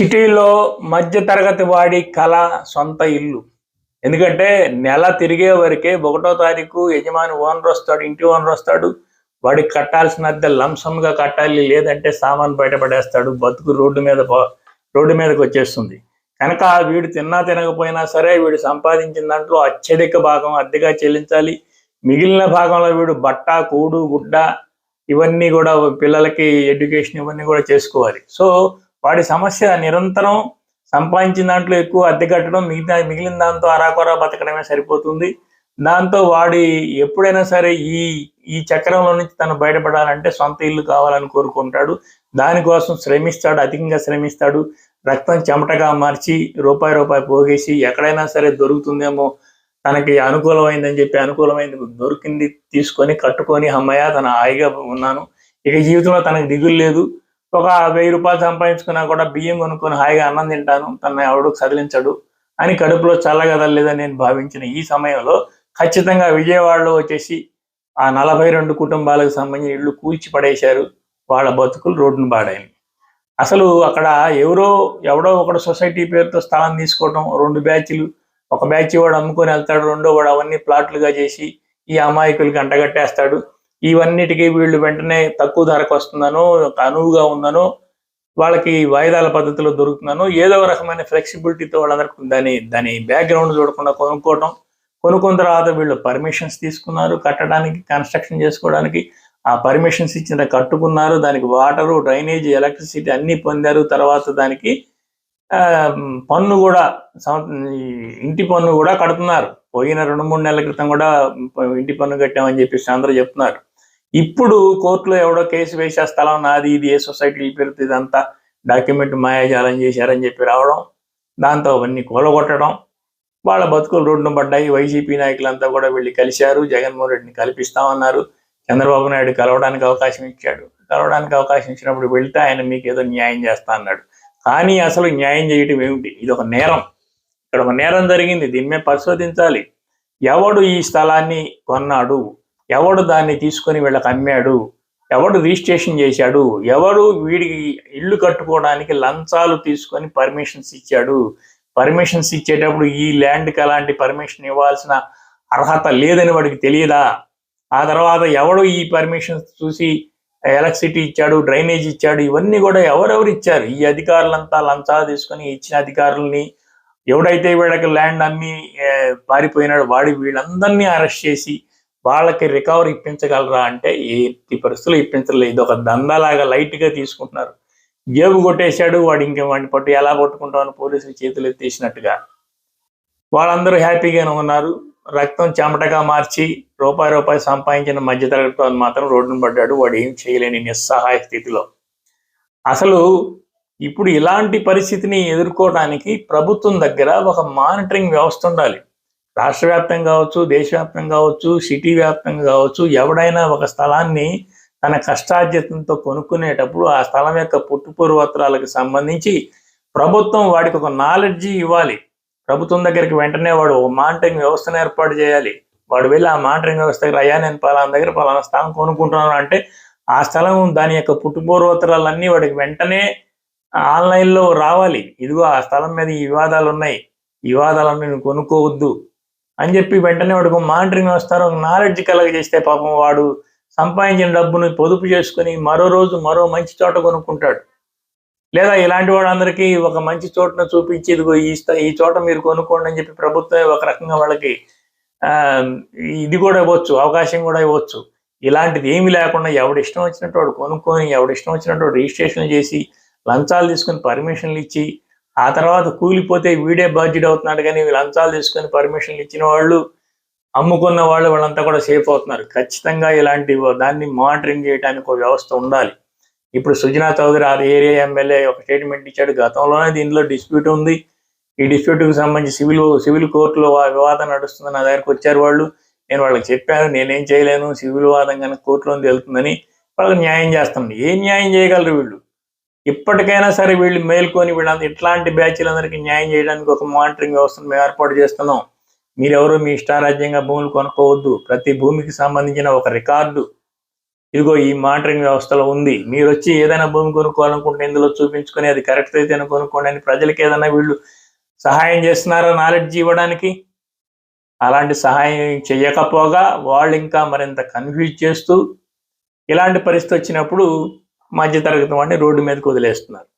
సిటీలో మధ్యతరగతి వాడి కళ సొంత ఇల్లు. ఎందుకంటే నెల తిరిగే వరకే ఒకటో తారీఖు యజమాని ఓనర్ వస్తాడు ఇంటి ఓనర్ వస్తాడు. వాడికి కట్టాల్సిన అద్దె లంసంగా కట్టాలి లేదంటే సామాన్ బయటపడేస్తాడు బతుకు రోడ్డు మీద రోడ్డు మీదకి వచ్చేస్తుంది. కనుక వీడు తిన్నా తినకపోయినా సరే వీడు సంపాదించిన దాంట్లో అత్యధిక భాగం అద్దెగా చెల్లించాలి. మిగిలిన భాగంలో వీడు బట్ట కూడు గుడ్డ ఇవన్నీ కూడా పిల్లలకి ఎడ్యుకేషన్ ఇవన్నీ కూడా చేసుకోవాలి. సో వాడి సమస్య నిరంతరం సంపాదించిన దాంట్లో ఎక్కువ అద్దె కట్టడం మిగతా మిగిలిన దాంతో అరాకొరా బతకడమే సరిపోతుంది. దాంతో వాడి ఎప్పుడైనా సరే ఈ ఈ చక్రంలో నుంచి తను బయటపడాలంటే సొంత ఇల్లు కావాలని కోరుకుంటాడు. దానికోసం శ్రమిస్తాడు అధికంగా శ్రమిస్తాడు. రక్తం చెమటగా మార్చి రూపాయి రూపాయి పోగేసి ఎక్కడైనా సరే దొరుకుతుందేమో తనకి అనుకూలమైందని చెప్పి అనుకూలమైంది దొరికింది తీసుకొని కట్టుకొని అమ్మయ్య తన హాయిగా ఉన్నాను. ఇక జీవితంలో తనకు దిగులు లేదు. ఒక వెయ్యి రూపాయలు సంపాదించుకున్నా కూడా బియ్యం కొనుక్కొని హాయిగా అన్నం తింటాను. తన ఎవడు కదిలించడు. అని కడుపులో చల్లగదలేదని నేను భావించిన ఈ సమయంలో ఖచ్చితంగా విజయవాడలో వచ్చేసి ఆ నలభై రెండు కుటుంబాలకు సంబంధించిన ఇళ్ళు కూల్చి పడేశారు. వాళ్ళ బతుకులు రోడ్డును పాడాయి అసలు అక్కడ ఎవరో ఎవడో ఒకడు సొసైటీ పేరుతో స్థలం తీసుకోవడం రెండు బ్యాచ్లు ఒక బ్యాచ్ వాడు అమ్ముకొని వెళ్తాడు రెండో వాడు అవన్నీ ప్లాట్లుగా చేసి ఈ అమాయకులకి అంటగట్టేస్తాడు. ఇవన్నిటికీ వీళ్ళు వెంటనే తక్కువ ధరకు వస్తున్నాను అనువుగా ఉన్నాను వాళ్ళకి వాయిదాల పద్ధతిలో దొరుకుతున్నాను. ఏదో రకమైన ఫ్లెక్సిబిలిటీతో వాళ్ళందరికీ దాని దాని బ్యాక్గ్రౌండ్ చూడకుండా కొనుక్కోవటం. కొనుక్కున్న తర్వాత వీళ్ళు పర్మిషన్స్ తీసుకున్నారు కట్టడానికి కన్స్ట్రక్షన్ చేసుకోవడానికి. ఆ పర్మిషన్స్ ఇచ్చిన కట్టుకున్నారు. దానికి వాటరు డ్రైనేజ్ ఎలక్ట్రిసిటీ అన్ని పొందారు. తర్వాత దానికి ఆ, పన్ను కూడా ఇంటి పన్ను కూడా కడుతున్నారు. పోయిన రెండు మూడు నెలల క్రితం కూడా ఇంటి పన్ను కట్టామని చెప్పేసి అందరూ చెప్తున్నారు. ఇప్పుడు కోర్టులో ఎవడో కేసు వేసే స్థలం నాది ఇది ఏ సొసైటీ పేరుతో ఇదంతా డాక్యుమెంట్ మాయాజాలం చేశారని చెప్పి రావడం దాంతో అవన్నీ కూలగొట్టడం వాళ్ళ బతుకులు రోడ్డున పడ్డాయి వైసీపీ నాయకులంతా కూడా వెళ్ళి కలిశారు జగన్మోహన్ రెడ్డిని కల్పిస్తామన్నారు చంద్రబాబు నాయుడు కలవడానికి అవకాశం ఇచ్చాడు. కలవడానికి అవకాశం ఇచ్చినప్పుడు వెళ్తే ఆయన మీకు ఏదో న్యాయం చేస్తా అన్నాడు. కానీ అసలు న్యాయం చేయటం ఏమిటి? ఇది ఒక నేరం. ఇక్కడ ఒక నేరం జరిగింది. దీని మీద పరిశోధించాలి. ఎవడు ఈ స్థలాన్ని కొన్నాడు? ఎవడు దాన్ని తీసుకొని వీళ్ళకి అమ్మాడు? ఎవడు రిజిస్ట్రేషన్ చేశాడు? ఎవడు వీడికి ఇల్లు కట్టుకోవడానికి లంచాలు తీసుకొని పర్మిషన్స్ ఇచ్చాడు? పర్మిషన్స్ ఇచ్చేటప్పుడు ఈ ల్యాండ్కి అలాంటి పర్మిషన్ ఇవ్వాల్సిన అర్హత లేదని వాడికి తెలియదా? ఆ తర్వాత ఎవడు ఈ పర్మిషన్స్ చూసి ఎలక్ట్రిసిటీ ఇచ్చాడు డ్రైనేజ్ ఇచ్చాడు? ఇవన్నీ కూడా ఎవరెవరు ఇచ్చారు? ఈ అధికారులంతా లంచాలు తీసుకొని ఇచ్చిన అధికారుల్ని ఎవడైతే వీళ్ళకి ల్యాండ్ అమ్మి పారిపోయినాడు వాడి వీళ్ళందరినీ అరెస్ట్ చేసి వాళ్ళకి రికవరీ ఇప్పించగలరా అంటే ఎట్టి పరిస్థితులు ఇప్పించలేదు. ఇది ఒక దందాలాగా లైట్గా తీసుకుంటున్నారు. జేబు కొట్టేశాడు వాడు ఇంకే వాడిని పట్టు ఎలా పట్టుకుంటామని పోలీసులు చేతులు ఎత్తేసినట్టుగా. వాళ్ళందరూ హ్యాపీగానే ఉన్నారు. రక్తం చెమటగా మార్చి రూపాయి రూపాయి సంపాదించిన మధ్యతరగతి వాడు మాత్రం రోడ్డున పడ్డాడు. వాడు ఏం చేయలేని నిస్సహాయ స్థితిలో. అసలు ఇప్పుడు ఇలాంటి పరిస్థితిని ఎదుర్కోవడానికి ప్రభుత్వం దగ్గర ఒక మానిటరింగ్ వ్యవస్థ ఉండాలి. రాష్ట్ర వ్యాప్తంగా కావచ్చు దేశవ్యాప్తంగా కావచ్చు సిటీ వ్యాప్తంగా కావచ్చు ఎవడైనా ఒక స్థలాన్ని తన కష్టార్జితంతో కొనుక్కునేటప్పుడు ఆ స్థలం యొక్క పుట్టుపూర్వత్రాలకు సంబంధించి ప్రభుత్వం వాడికి ఒక నాలెడ్జి ఇవ్వాలి. ప్రభుత్వం దగ్గరికి వెంటనే వాడు ఒక మానిటరింగ్ వ్యవస్థను ఏర్పాటు చేయాలి. వాడు వెళ్ళి ఆ మానిటరింగ్ వ్యవస్థ దగ్గర అయ్యా నేను పలానా దగ్గర పలానా స్థలం కొనుక్కుంటున్నాను అంటే ఆ స్థలం దాని యొక్క పుట్టుపూర్వోత్తరాలన్నీ వాడికి వెంటనే ఆన్లైన్లో రావాలి. ఇదిగో ఆ స్థలం మీద ఈ వివాదాలు ఉన్నాయి. ఈ వివాదాలన్నీ నువ్వు కొనుక్కోవద్దు. అని చెప్పి వెంటనే వాడికి మానిటరింగ్ వ్యవస్థ ఒక నాలెడ్జ్ కలగజేస్తే పాపం వాడు సంపాదించిన డబ్బును పొదుపు చేసుకుని మరో రోజు మరో మంచి చోట కొనుక్కుంటాడు. లేదా ఇలాంటి వాళ్ళందరికీ ఒక మంచి చోటును చూపించి ఇదిగో ఈ ఈ చోట మీరు కొనుక్కోండి అని చెప్పి ప్రభుత్వం ఒక రకంగా వాళ్ళకి ఇది కూడా ఇవ్వచ్చు అవకాశం కూడా ఇవ్వచ్చు. ఇలాంటిది ఏమీ లేకుండా ఎవడు ఇష్టం వచ్చినట్టు వాడు కొనుక్కొని ఎవడు ఇష్టం వచ్చినట్టు వాడు రిజిస్ట్రేషన్ చేసి లంచాలు తీసుకొని పర్మిషన్లు ఇచ్చి ఆ తర్వాత కూలిపోతే వీడే బాధ్యుడు అవుతున్నాడు కానీ వీళ్ళు లంచాలు తీసుకొని పర్మిషన్లు ఇచ్చిన వాళ్ళు అమ్ముకున్న వాళ్ళు వాళ్ళంతా కూడా సేఫ్ అవుతున్నారు. ఖచ్చితంగా ఇలాంటి దాన్ని మానిటరింగ్ చేయడానికి ఒక వ్యవస్థ ఉండాలి. ఇప్పుడు సుజనా చౌదరి ఆ ఏరియా ఎమ్మెల్యే ఒక స్టేట్మెంట్ ఇచ్చాడు. గతంలోనే దీనిలో డిస్ప్యూట్ ఉంది. ఈ డిస్ప్యూట్కి సంబంధించి సివిల్ సివిల్ కోర్టులో వివాదం నడుస్తుంది నా దగ్గరకు వచ్చారు వాళ్ళు. నేను వాళ్ళకి చెప్పాను నేనేం చేయలేను సివిల్ వాదం కనుక కోర్టులో వెళ్తుందని వాళ్ళకి న్యాయం చేస్తాను ఏం న్యాయం చేయగలరు వీళ్ళు? ఇప్పటికైనా సరే వీళ్ళు మేల్కొని వీళ్ళందరూ ఇట్లాంటి బ్యాచ్లందరికీ న్యాయం చేయడానికి ఒక మానిటరింగ్ వ్యవస్థను మేము ఏర్పాటు చేస్తున్నాం. మీరెవరు మీ ఇష్టారాజ్యంగా భూములు కొనుక్కోవద్దు. ప్రతి భూమికి సంబంధించిన ఒక రికార్డు ఇదిగో ఈ మానిటరింగ్ వ్యవస్థలో ఉంది. మీరు వచ్చి ఏదైనా భూమి కొనుక్కోవాలనుకుంటే ఇందులో చూపించుకొని అది కరెక్ట్ అయితే కొనుక్కోండి అని ప్రజలకి ఏదైనా వీళ్ళు సహాయం చేస్తున్నారా నాలెడ్జ్ ఇవ్వడానికి? అలాంటి సహాయం చేయకపోగా వాళ్ళు ఇంకా మరింత కన్ఫ్యూజ్ చేస్తూ ఇలాంటి పరిస్థితి వచ్చినప్పుడు మధ్యతరగతి వాడిని రోడ్డు మీదకి వదిలేస్తున్నారు.